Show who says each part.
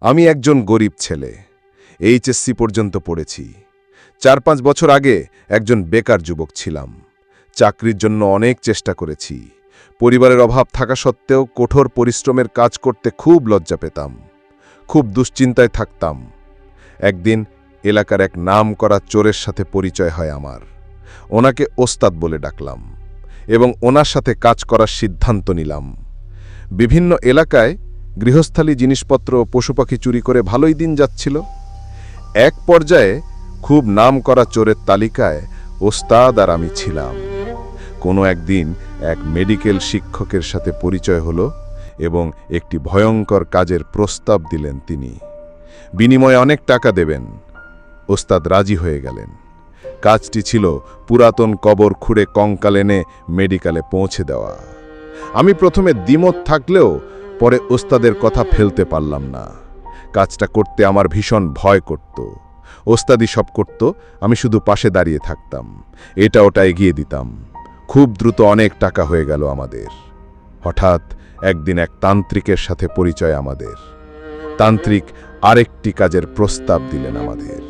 Speaker 1: আমি একজন গরিব ছেলে, এইচএসসি পর্যন্ত পড়েছি। চার পাঁচ বছর আগে একজন বেকার যুবক ছিলাম। চাকরির জন্য অনেক চেষ্টা করেছি। পরিবারের অভাব থাকা সত্ত্বেও কঠোর পরিশ্রমের কাজ করতে খুব লজ্জা পেতাম। খুব দুশ্চিন্তায় থাকতাম। একদিন এলাকার এক নাম করা চোরের সাথে পরিচয় হয় আমার। ওনাকে ওস্তাদ বলে ডাকলাম এবং ওনার সাথে কাজ করার সিদ্ধান্ত নিলাম। বিভিন্ন এলাকায় গৃহস্থালী জিনিসপত্র পশুপাখি চুরি করে ভালোই দিন যাচ্ছিল। এক পর্যায়ে খুব নাম করা চোরের তালিকায় ওস্তাদ আর আমি ছিলাম। কোনো একদিন এক মেডিকেল শিক্ষকের সাথে পরিচয় হলো এবং একটি ভয়ঙ্কর কাজের প্রস্তাব দিলেন তিনি। বিনিময়ে অনেক টাকা দেবেন। ওস্তাদ রাজি হয়ে গেলেন। কাজটি ছিল পুরাতন কবর খুঁড়ে কঙ্কাল এনে মেডিকেলে পৌঁছে দেওয়া। আমি প্রথমে দ্বিমত থাকলেও পরে ওস্তাদের কথা ফেলতে পারলাম না। কাজটা করতে আমার ভীষণ ভয় করত। ওস্তাদি সব করত, আমি শুধু পাশে দাঁড়িয়ে থাকতাম। এটা ওটা এগিয়ে দিতাম। খুব দ্রুত অনেক টাকা হয়ে গেল আমাদের। হঠাৎ একদিন এক তান্ত্রিকের সাথে পরিচয় আমাদের। তান্ত্রিক আরেকটি কাজের প্রস্তাব দিলেন আমাদের।